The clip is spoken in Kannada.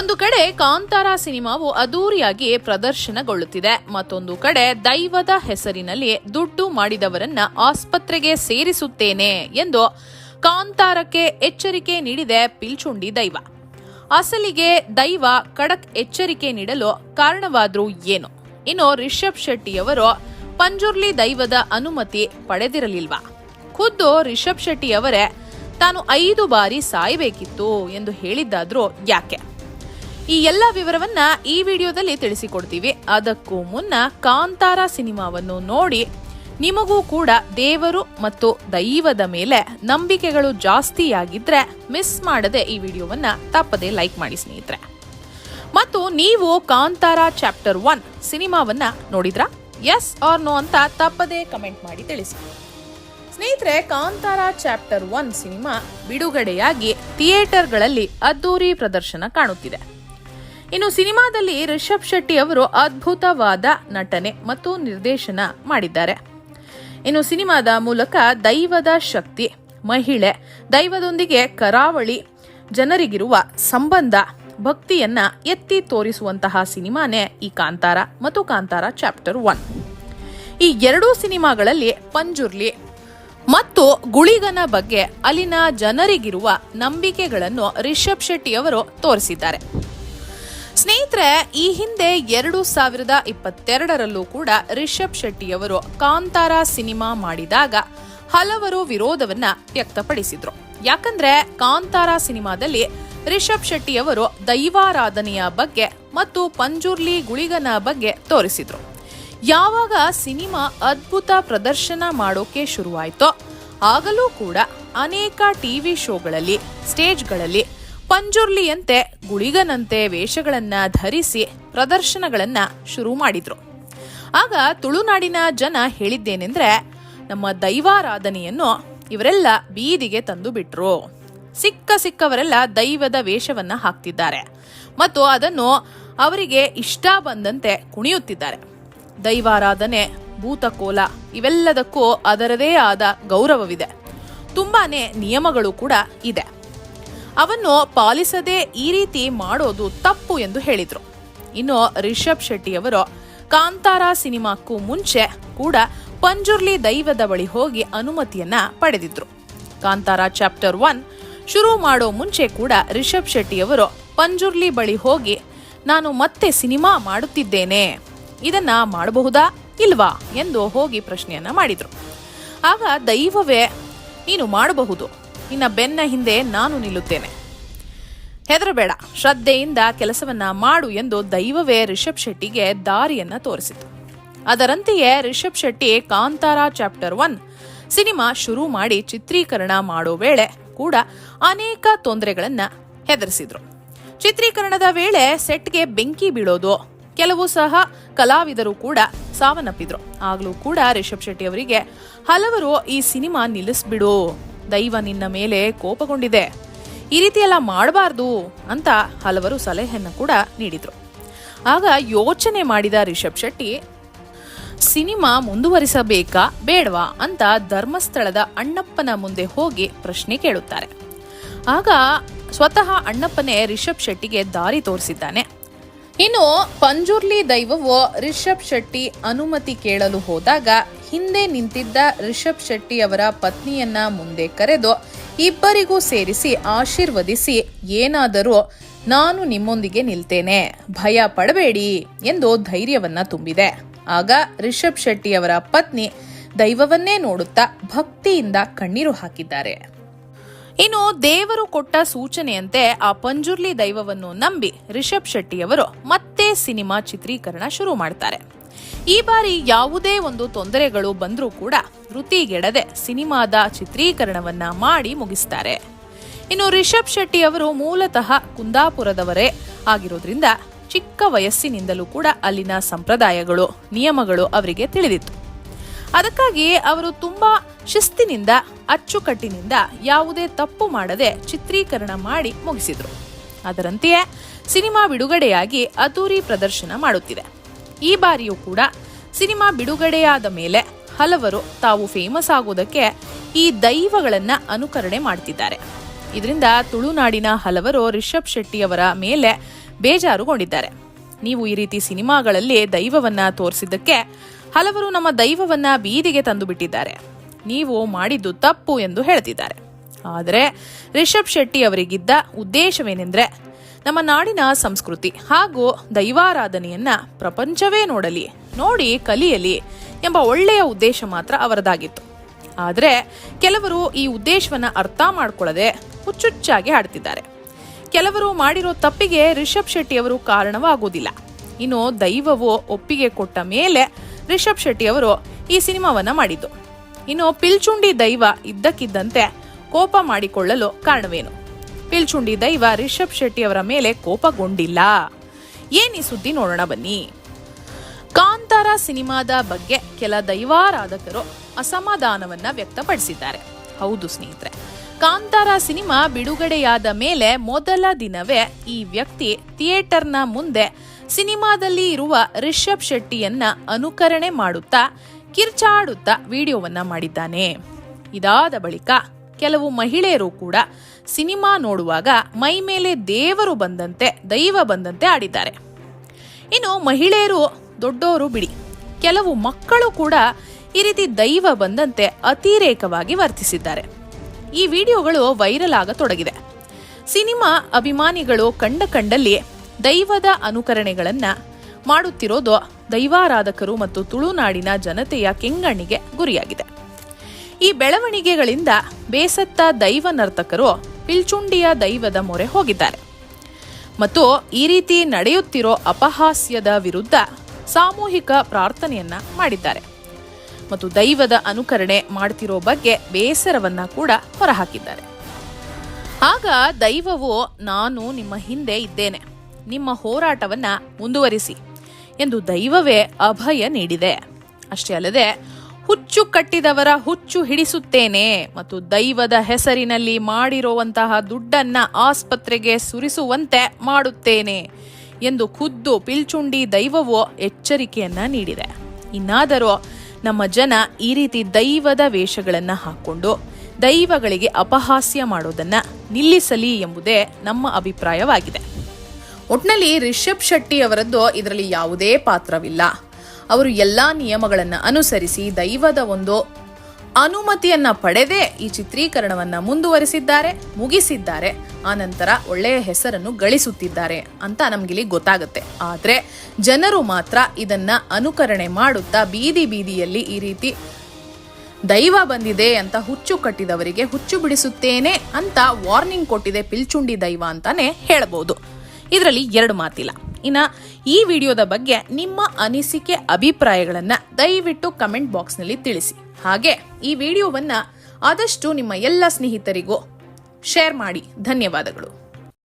ಒಂದು ಕಡೆ ಕಾಂತಾರ ಸಿನಿಮಾವು ಅದ್ದೂರಿಯಾಗಿ ಪ್ರದರ್ಶನಗೊಳ್ಳುತ್ತಿದೆ. ಮತ್ತೊಂದು ಕಡೆ ದೈವದ ಹೆಸರಿನಲ್ಲಿ ದುಡ್ಡು ಮಾಡಿದವರನ್ನ ಆಸ್ಪತ್ರೆಗೆ ಸೇರಿಸುತ್ತೇನೆ ಎಂದು ಕಾಂತಾರಕ್ಕೆ ಎಚ್ಚರಿಕೆ ನೀಡಿದೆ ಪಿಲ್ಚುಂಡಿ ದೈವ. ಅಸಲಿಗೆ ದೈವ ಖಡಕ್ ಎಚ್ಚರಿಕೆ ನೀಡಲು ಕಾರಣವಾದ್ರೂ ಏನು? ಇನ್ನು ರಿಷಬ್ ಶೆಟ್ಟಿಯವರು ಪಂಜುರ್ಲಿ ದೈವದ ಅನುಮತಿ ಪಡೆದಿರಲಿಲ್ವ? ಖುದ್ದು ರಿಷಬ್ ಶೆಟ್ಟಿಯವರೇ, ತಾನು ಐದು ಬಾರಿ ಸಾಯಬೇಕಿತ್ತು ಎಂದು ಹೇಳಿದ್ದಾದ್ರೂ ಯಾಕೆ? ಈ ಎಲ್ಲ ವಿವರವನ್ನ ಈ ವಿಡಿಯೋದಲ್ಲಿ ತಿಳಿಸಿಕೊಡ್ತೀವಿ. ಅದಕ್ಕೂ ಮುನ್ನ ಕಾಂತಾರ ಸಿನಿಮಾವನ್ನು ನೋಡಿ ನಿಮಗೂ ಕೂಡ ದೇವರು ಮತ್ತು ದೈವದ ಮೇಲೆ ನಂಬಿಕೆಗಳು ಜಾಸ್ತಿಯಾಗಿದ್ರೆ ಮಿಸ್ ಮಾಡದೆ ಈ ವಿಡಿಯೋವನ್ನ ತಪ್ಪದೆ ಲೈಕ್ ಮಾಡಿ ಸ್ನೇಹಿತರೆ. ಮತ್ತು ನೀವು ಕಾಂತಾರ ಚಾಪ್ಟರ್ ಒನ್ ಸಿನಿಮಾವನ್ನ ನೋಡಿದ್ರಾ? ಎಸ್ ಆರ್ ನೋ ಅಂತ ತಪ್ಪದೆ ಕಮೆಂಟ್ ಮಾಡಿ ತಿಳಿಸಿ. ಸ್ನೇಹಿತರೆ, ಕಾಂತಾರ ಚಾಪ್ಟರ್ ಒನ್ ಸಿನಿಮಾ ಬಿಡುಗಡೆಯಾಗಿ ಥಿಯೇಟರ್ಗಳಲ್ಲಿ ಅದ್ದೂರಿ ಪ್ರದರ್ಶನ ಕಾಣುತ್ತಿದೆ. ಇನ್ನು ಸಿನಿಮಾದಲ್ಲಿ ರಿಷಬ್ ಶೆಟ್ಟಿ ಅವರು ಅದ್ಭುತವಾದ ನಟನೆ ಮತ್ತು ನಿರ್ದೇಶನ ಮಾಡಿದ್ದಾರೆ. ಇನ್ನು ಸಿನಿಮಾದ ಮೂಲಕ ದೈವದ ಶಕ್ತಿ, ಮಹಿಳೆ, ದೈವದೊಂದಿಗೆ ಕರಾವಳಿ ಜನರಿಗಿರುವ ಸಂಬಂಧ, ಭಕ್ತಿಯನ್ನ ಎತ್ತಿ ತೋರಿಸುವಂತಹ ಸಿನಿಮಾನೇ ಈ ಕಾಂತಾರ ಮತ್ತು ಕಾಂತಾರ ಚಾಪ್ಟರ್ ಒನ್. ಈ ಎರಡೂ ಸಿನಿಮಾಗಳಲ್ಲಿ ಪಂಜುರ್ಲಿ ಮತ್ತು ಗುಳಿಗನ ಬಗ್ಗೆ ಅಲ್ಲಿನ ಜನರಿಗಿರುವ ನಂಬಿಕೆಗಳನ್ನು ರಿಷಬ್ ಶೆಟ್ಟಿ ಅವರು ತೋರಿಸಿದ್ದಾರೆ. ಸ್ನೇಹಿತರೆ, ಈ ಹಿಂದೆ ಎರಡು ಸಾವಿರದ ಇಪ್ಪತ್ತೆರಡರಲ್ಲೂ ಕೂಡ ರಿಷಬ್ ಶೆಟ್ಟಿಯವರು ಕಾಂತಾರ ಸಿನಿಮಾ ಮಾಡಿದಾಗ ಹಲವರು ವಿರೋಧವನ್ನ ವ್ಯಕ್ತಪಡಿಸಿದ್ರು. ಯಾಕಂದ್ರೆ, ಕಾಂತಾರ ಸಿನಿಮಾದಲ್ಲಿ ರಿಷಬ್ ಶೆಟ್ಟಿಯವರು ದೈವಾರಾಧನೆಯ ಬಗ್ಗೆ ಮತ್ತು ಪಂಜುರ್ಲಿ ಗುಳಿಗನ ಬಗ್ಗೆ ತೋರಿಸಿದ್ರು. ಯಾವಾಗ ಸಿನಿಮಾ ಅದ್ಭುತ ಪ್ರದರ್ಶನ ಮಾಡೋಕೆ ಶುರುವಾಯ್ತೋ, ಆಗಲೂ ಕೂಡ ಅನೇಕ ಟಿವಿ ಶೋಗಳಲ್ಲಿ, ಸ್ಟೇಜ್ಗಳಲ್ಲಿ ಪಂಜುರ್ಲಿಯಂತೆ ಗುಳಿಗನಂತೆ ವೇಷಗಳನ್ನ ಧರಿಸಿ ಪ್ರದರ್ಶನಗಳನ್ನ ಶುರು ಮಾಡಿದ್ರು. ಆಗ ತುಳುನಾಡಿನ ಜನ ಹೇಳಿದ್ದೇನೆಂದ್ರೆ ನಮ್ಮ ದೈವಾರಾಧನೆಯನ್ನು ಇವರೆಲ್ಲ ಬೀದಿಗೆ ತಂದು ಬಿಟ್ರು ಸಿಕ್ಕ ಸಿಕ್ಕವರೆಲ್ಲ ದೈವದ ವೇಷವನ್ನ ಹಾಕ್ತಿದ್ದಾರೆ ಮತ್ತು ಅದನ್ನು ಅವರಿಗೆ ಇಷ್ಟ ಬಂದಂತೆ ಕುಣಿಯುತ್ತಿದ್ದಾರೆ. ದೈವಾರಾಧನೆ, ಭೂತಕೋಲ ಇವೆಲ್ಲದಕ್ಕೂ ಅದರದೇ ಆದ ಗೌರವವಿದೆ. ತುಂಬಾನೇ ನಿಯಮಗಳು ಕೂಡ ಇದೆ. ಅವನ್ನು ಪಾಲಿಸದೆ ಈ ರೀತಿ ಮಾಡೋದು ತಪ್ಪು ಎಂದು ಹೇಳಿದರು. ಇನ್ನು ರಿಷಬ್ ಶೆಟ್ಟಿಯವರು ಕಾಂತಾರ ಸಿನಿಮಾಕ್ಕೂ ಮುಂಚೆ ಕೂಡ ಪಂಜುರ್ಲಿ ದೈವದ ಬಳಿ ಹೋಗಿ ಅನುಮತಿಯನ್ನ ಪಡೆದಿದ್ರು. ಕಾಂತಾರ ಚಾಪ್ಟರ್ ಒನ್ ಶುರು ಮಾಡೋ ಮುಂಚೆ ಕೂಡ ರಿಷಬ್ ಶೆಟ್ಟಿಯವರು ಪಂಜುರ್ಲಿ ಬಳಿ ಹೋಗಿ, ನಾನು ಮತ್ತೆ ಸಿನಿಮಾ ಮಾಡುತ್ತಿದ್ದೇನೆ. ಇದನ್ನ ಮಾಡಬಹುದಾ? ಇಲ್ವಾ? ಎಂದು ಹೋಗಿ ಪ್ರಶ್ನೆಯನ್ನ ಮಾಡಿದ್ರು. ಆಗ ದೈವವೇ, ನೀನು ಮಾಡಬಹುದು. ನಿನ್ನ ಬೆನ್ನ ಹಿಂದೆ ನಾನು ನಿಲ್ಲುತ್ತೇನೆ. ಹೆದರಬೇಡ, ಶ್ರದ್ಧೆಯಿಂದ ಕೆಲಸವನ್ನ ಮಾಡು ಎಂದು ದೈವವೇ ರಿಷಬ್ ಶೆಟ್ಟಿಗೆ ದಾರಿಯನ್ನ ತೋರಿಸಿತು. ಅದರಂತೆಯೇ Rishab Shetty Kantara chapter one cinema ಶುರು ಮಾಡಿ ಚಿತ್ರೀಕರಣ ಮಾಡೋ ವೇಳೆ ಕೂಡ ಅನೇಕ ತೊಂದರೆಗಳನ್ನ ಹೆದರಿಸಿದ್ರು. ಚಿತ್ರೀಕರಣದ ವೇಳೆ ಸೆಟ್ಗೆ ಬೆಂಕಿ ಬೀಳೋದು, ಕೆಲವು ಸಹ ಕಲಾವಿದರು ಕೂಡ ಸಾವನ್ನಪ್ಪಿದ್ರು. ಆಗಲೂ ಕೂಡ ರಿಷಬ್ ಶೆಟ್ಟಿ ಅವರಿಗೆ ಹಲವರು ಈ ಸಿನಿಮಾ ನಿಲ್ಲಿಸ್ಬಿಡು. ದೈವ ನಿನ್ನ ಮೇಲೆ ಕೋಪಗೊಂಡಿದೆ. ಈ ರೀತಿ ಎಲ್ಲ ಮಾಡಬಾರ್ದು ಅಂತ ಹಲವರು ಸಲಹೆಯನ್ನು ಕೂಡ ನೀಡಿದರು. ಆಗ ಯೋಚನೆ ಮಾಡಿದ ರಿಷಬ್ ಶೆಟ್ಟಿ, ಸಿನಿಮಾ ಮುಂದುವರಿಸಬೇಕಾ ಬೇಡವಾ ಅಂತ ಧರ್ಮಸ್ಥಳದ ಅಣ್ಣಪ್ಪನ ಮುಂದೆ ಹೋಗಿ ಪ್ರಶ್ನೆ ಕೇಳುತ್ತಾರೆ. ಆಗ ಸ್ವತಃ ಅಣ್ಣಪ್ಪನೇ ರಿಷಬ್ ಶೆಟ್ಟಿಗೆ ದಾರಿ ತೋರಿಸಿದ್ದಾನೆ. ಇನ್ನು ಪಂಜುರ್ಲಿ ದೈವವು ರಿಷಬ್ ಶೆಟ್ಟಿ ಅನುಮತಿ ಕೇಳಲು ಹೋದಾಗ ಹಿಂದೆ ನಿಂತಿದ್ದ ರಿಷಬ್ ಶೆಟ್ಟಿ ಅವರ ಪತ್ನಿಯನ್ನ ಮುಂದೆ ಕರೆದು ಇಬ್ಬರಿಗೂ ಸೇರಿಸಿ ಆಶೀರ್ವದಿಸಿ, ಏನಾದರೂ ನಾನು ನಿಮ್ಮೊಂದಿಗೆ ನಿಲ್ತೇನೆ, ಭಯ ಪಡಬೇಡಿ ಎಂದು ಧೈರ್ಯವನ್ನ ತುಂಬಿದೆ. ಆಗ ರಿಷಬ್ ಶೆಟ್ಟಿ ಅವರ ಪತ್ನಿ ದೈವವನ್ನೇ ನೋಡುತ್ತಾ ಭಕ್ತಿಯಿಂದ ಕಣ್ಣೀರು ಹಾಕಿದ್ದಾರೆ. ಇನ್ನು ದೇವರು ಕೊಟ್ಟ ಸೂಚನೆಯಂತೆ ಆ ಪಂಜುರ್ಲಿ ದೈವವನ್ನು ನಂಬಿ ರಿಷಬ್ ಶೆಟ್ಟಿಯವರು ಮತ್ತೆ ಸಿನಿಮಾ ಚಿತ್ರೀಕರಣ ಶುರು ಮಾಡ್ತಾರೆ. ಈ ಬಾರಿ ಯಾವುದೇ ಒಂದು ತೊಂದರೆಗಳು ಬಂದರೂ ಕೂಡ ವೃತ್ತಿಗೆಡದೆ ಸಿನಿಮಾದ ಚಿತ್ರೀಕರಣವನ್ನ ಮಾಡಿ ಮುಗಿಸ್ತಾರೆ. ಇನ್ನು ರಿಷಬ್ ಶೆಟ್ಟಿ ಅವರು ಮೂಲತಃ ಕುಂದಾಪುರದವರೇ ಆಗಿರೋದ್ರಿಂದ ಚಿಕ್ಕ ವಯಸ್ಸಿನಿಂದಲೂ ಕೂಡ ಅಲ್ಲಿನ ಸಂಪ್ರದಾಯಗಳು, ನಿಯಮಗಳು ಅವರಿಗೆ ತಿಳಿದಿತ್ತು. ಅದಕ್ಕಾಗಿಯೇ ಅವರು ತುಂಬಾ ಶಿಸ್ತಿನಿಂದ, ಅಚ್ಚುಕಟ್ಟಿನಿಂದ ಯಾವುದೇ ತಪ್ಪು ಮಾಡದೆ ಚಿತ್ರೀಕರಣ ಮಾಡಿ ಮುಗಿಸಿದರು. ಅದರಂತೆಯೇ ಸಿನಿಮಾ ಬಿಡುಗಡೆಯಾಗಿ ಅದ್ದೂರಿ ಪ್ರದರ್ಶನ ಮಾಡುತ್ತಿದೆ. ಈ ಬಾರಿಯೂ ಕೂಡ ಸಿನಿಮಾ ಬಿಡುಗಡೆಯಾದ ಮೇಲೆ ಹಲವರು ತಾವು ಫೇಮಸ್ ಆಗೋದಕ್ಕೆ ಈ ದೈವಗಳನ್ನ ಅನುಕರಣೆ ಮಾಡ್ತಿದ್ದಾರೆ. ಇದರಿಂದ ತುಳುನಾಡಿನ ಹಲವರು ರಿಷಬ್ ಶೆಟ್ಟಿಯವರ ಮೇಲೆ ಬೇಜಾರುಗೊಂಡಿದ್ದಾರೆ. ನೀವು ಈ ರೀತಿ ಸಿನಿಮಾಗಳಲ್ಲಿ ದೈವವನ್ನ ತೋರಿಸಿದ್ದಕ್ಕೆ ಹಲವರು ನಮ್ಮ ದೈವವನ್ನ ಬೀದಿಗೆ ತಂದು ಬಿಟ್ಟಿದ್ದಾರೆ ನೀವು ಮಾಡಿದ್ದು ತಪ್ಪು ಎಂದು ಹೇಳ್ತಿದ್ದಾರೆ. ಆದರೆ ರಿಷಬ್ ಶೆಟ್ಟಿ ಅವರಿಗಿದ್ದ ಉದ್ದೇಶವೇನೆಂದ್ರೆ ನಮ್ಮ ನಾಡಿನ ಸಂಸ್ಕೃತಿ ಹಾಗೂ ದೈವಾರಾಧನೆಯನ್ನ ಪ್ರಪಂಚವೇ ನೋಡಲಿ, ನೋಡಿ ಕಲಿಯಲಿ ಎಂಬ ಒಳ್ಳೆಯ ಉದ್ದೇಶ ಮಾತ್ರ ಅವರದಾಗಿತ್ತು. ಆದರೆ ಕೆಲವರು ಈ ಉದ್ದೇಶವನ್ನ ಅರ್ಥ ಮಾಡ್ಕೊಳ್ಳದೆ ಹುಚ್ಚುಚ್ಚಾಗಿ ಆಡ್ತಿದ್ದಾರೆ. ಕೆಲವರು ಮಾಡಿರೋ ತಪ್ಪಿಗೆ ರಿಷಬ್ ಶೆಟ್ಟಿ ಅವರು ಕಾರಣವಾಗುವುದಿಲ್ಲ. ಇನ್ನು ದೈವವು ಒಪ್ಪಿಗೆ ಕೊಟ್ಟ ಮೇಲೆ ರಿಷಬ್ ಶೆಟ್ಟಿ ಅವರು ಈ ಸಿನಿಮಾವನ್ನ ಮಾಡಿದ್ದು. ಇನ್ನು ಪಿಲ್ಚುಂಡಿ ದೈವ ಇದ್ದಕ್ಕಿದ್ದಂತೆ ಕೋಪ ಮಾಡಿಕೊಳ್ಳಲು ಕಾರಣವೇನು? ಪಿಲ್ಚುಂಡಿ ದೈವ ರಿಷಬ್ ಶೆಟ್ಟಿ ಅವರ ಮೇಲೆ ಕೋಪಗೊಂಡಿಲ್ಲ. ಏನಿ ಸುದ್ದಿ ನೋಡೋಣ ಬನ್ನಿ. ಕಾಂತಾರ ಸಿನಿಮಾದ ಬಗ್ಗೆ ಕೆಲ ದೈವಾರಾಧಕರು ಅಸಮಾಧಾನವನ್ನ ವ್ಯಕ್ತಪಡಿಸಿದ್ದಾರೆ. ಹೌದು ಸ್ನೇಹಿತರೆ, ಕಾಂತಾರ ಸಿನಿಮಾ ಬಿಡುಗಡೆಯಾದ ಮೇಲೆ ಮೊದಲ ದಿನವೇ ಈ ವ್ಯಕ್ತಿ ಥಿಯೇಟರ್ನ ಮುಂದೆ ಸಿನಿಮಾದಲ್ಲಿ ಇರುವ ರಿಷಬ್ ಶೆಟ್ಟಿಯನ್ನ ಅನುಕರಣೆ ಮಾಡುತ್ತಾ ಕಿರ್ಚಾಡುತ್ತಾ ವಿಡಿಯೋವನ್ನ ಮಾಡಿದ್ದಾನೆ. ಇದಾದ ಬಳಿಕ ಕೆಲವು ಮಹಿಳೆಯರು ಕೂಡ ಸಿನಿಮಾ ನೋಡುವಾಗ ಮೈ ಮೇಲೆ ದೇವರು ಬಂದಂತೆ, ದೈವ ಬಂದಂತೆ ಆಡಿದ್ದಾರೆ. ಇನ್ನು ಮಹಿಳೆಯರು ದೊಡ್ಡೋರು ಬಿಡಿ. ಕೆಲವು ಮಕ್ಕಳು ಕೂಡ ಈ ರೀತಿ ದೈವ ಬಂದಂತೆ ಅತಿರೇಕವಾಗಿ ವರ್ತಿಸಿದ್ದಾರೆ. ಈ ವಿಡಿಯೋಗಳು ವೈರಲ್ ಆಗತೊಡಗಿದೆ ಸಿನಿಮಾ ಅಭಿಮಾನಿಗಳು ಕಂಡ ಕಂಡಲ್ಲಿ ದೈವದ ಅನುಕರಣೆಗಳನ್ನ ಮಾಡುತ್ತಿರೋದು ದೈವಾರಾಧಕರು ಮತ್ತು ತುಳುನಾಡಿನ ಜನತೆಯ ಕೆಂಗಣ್ಣಿಗೆ ಗುರಿಯಾಗಿದೆ. ಈ ಬೆಳವಣಿಗೆಗಳಿಂದ ಬೇಸತ್ತ ದೈವ ನರ್ತಕರು ಪಿಲ್ಚುಂಡಿಯ ದೈವದ ಮೊರೆ ಹೋಗಿದ್ದಾರೆ. ಮತ್ತು ಈ ರೀತಿ ನಡೆಯುತ್ತಿರೋ ಅಪಹಾಸ್ಯದ ವಿರುದ್ಧ ಸಾಮೂಹಿಕ ಪ್ರಾರ್ಥನೆಯನ್ನ ಮಾಡಿದ್ದಾರೆ. ಮತ್ತು ದೈವದ ಅನುಕರಣೆ ಮಾಡ್ತಿರೋ ಬಗ್ಗೆ ಬೇಸರವನ್ನ ಕೂಡ ಹೊರಹಾಕಿದ್ದಾರೆ. ಆಗ ದೈವವು, ನಾನು ನಿಮ್ಮ ಹಿಂದೆ ಇದ್ದೇನೆ. ನಿಮ್ಮ ಹೋರಾಟವನ್ನ ಮುಂದುವರಿಸಿ. ಎಂದು ದೈವವೇ ಅಭಯ ನೀಡಿದೆ. ಅಷ್ಟೇ ಅಲ್ಲದೆ ಹುಚ್ಚು ಕಟ್ಟಿದವರ ಹುಚ್ಚು ಹಿಡಿಸುತ್ತೇನೆ ಮತ್ತು ದೈವದ ಹೆಸರಿನಲ್ಲಿ ಮಾಡಿರುವಂತಹ ದುಡ್ಡನ್ನ ಆಸ್ಪತ್ರೆಗೆ ಸುರಿಸುವಂತೆ ಮಾಡುತ್ತೇನೆ ಎಂದು ಖುದ್ದು ಪಿಲ್ಚುಂಡಿ ದೈವವು ಎಚ್ಚರಿಕೆಯನ್ನ ನೀಡಿದೆ. ಇನ್ನಾದರೂ ನಮ್ಮ ಜನ ಈ ರೀತಿ ದೈವದ ವೇಷಗಳನ್ನು ಹಾಕೊಂಡು ದೈವಗಳಿಗೆ ಅಪಹಾಸ್ಯ ಮಾಡೋದನ್ನ ನಿಲ್ಲಿಸಲಿ ಎಂಬುದೇ ನಮ್ಮ ಅಭಿಪ್ರಾಯವಾಗಿದೆ. ಒಟ್ನಲ್ಲಿ ರಿಷಬ್ ಶೆಟ್ಟಿ ಅವರದ್ದು ಇದರಲ್ಲಿ ಯಾವುದೇ ಪಾತ್ರವಿಲ್ಲ. ಅವರು ಎಲ್ಲಾ ನಿಯಮಗಳನ್ನು ಅನುಸರಿಸಿ ದೈವದ ಒಂದು ಅನುಮತಿಯನ್ನ ಪಡೆದೇ ಈ ಚಿತ್ರೀಕರಣವನ್ನ ಮುಂದುವರಿಸಿದ್ದಾರೆ, ಮುಗಿಸಿದ್ದಾರೆ. ಆನಂತರ ನಂತರ ಒಳ್ಳೆಯ ಹೆಸರನ್ನು ಗಳಿಸುತ್ತಿದ್ದಾರೆ ಅಂತ ನಮ್ಗಿಲ್ಲಿ ಗೊತ್ತಾಗುತ್ತೆ. ಆದ್ರೆ ಜನರು ಮಾತ್ರ ಇದನ್ನ ಅನುಕರಣೆ ಮಾಡುತ್ತಾ ಬೀದಿ ಬೀದಿಯಲ್ಲಿ ಈ ರೀತಿ ದೈವ ಬಂದಿದೆ ಅಂತ ಹುಚ್ಚು ಕಟ್ಟಿದವರಿಗೆ ಹುಚ್ಚು ಬಿಡಿಸುತ್ತೇನೆ ಅಂತ ವಾರ್ನಿಂಗ್ ಕೊಟ್ಟಿದೆ ಪಿಲ್ಚುಂಡಿ ದೈವ ಅಂತಾನೆ ಹೇಳ್ಬೋದು. ಇದರಲ್ಲಿ ಎರಡು ಮಾತಿಲ್ಲ. ಇನ್ನ ಈ ವಿಡಿಯೋದ ಬಗ್ಗೆ ನಿಮ್ಮ ಅನಿಸಿಕೆ, ಅಭಿಪ್ರಾಯಗಳನ್ನ ದಯವಿಟ್ಟು ಕಮೆಂಟ್ ಬಾಕ್ಸ್ನಲ್ಲಿ ತಿಳಿಸಿ. ಹಾಗೆ ಈ ವಿಡಿಯೋವನ್ನ ಆದಷ್ಟು ನಿಮ್ಮ ಎಲ್ಲ ಸ್ನೇಹಿತರಿಗೂ ಶೇರ್ ಮಾಡಿ. ಧನ್ಯವಾದಗಳು.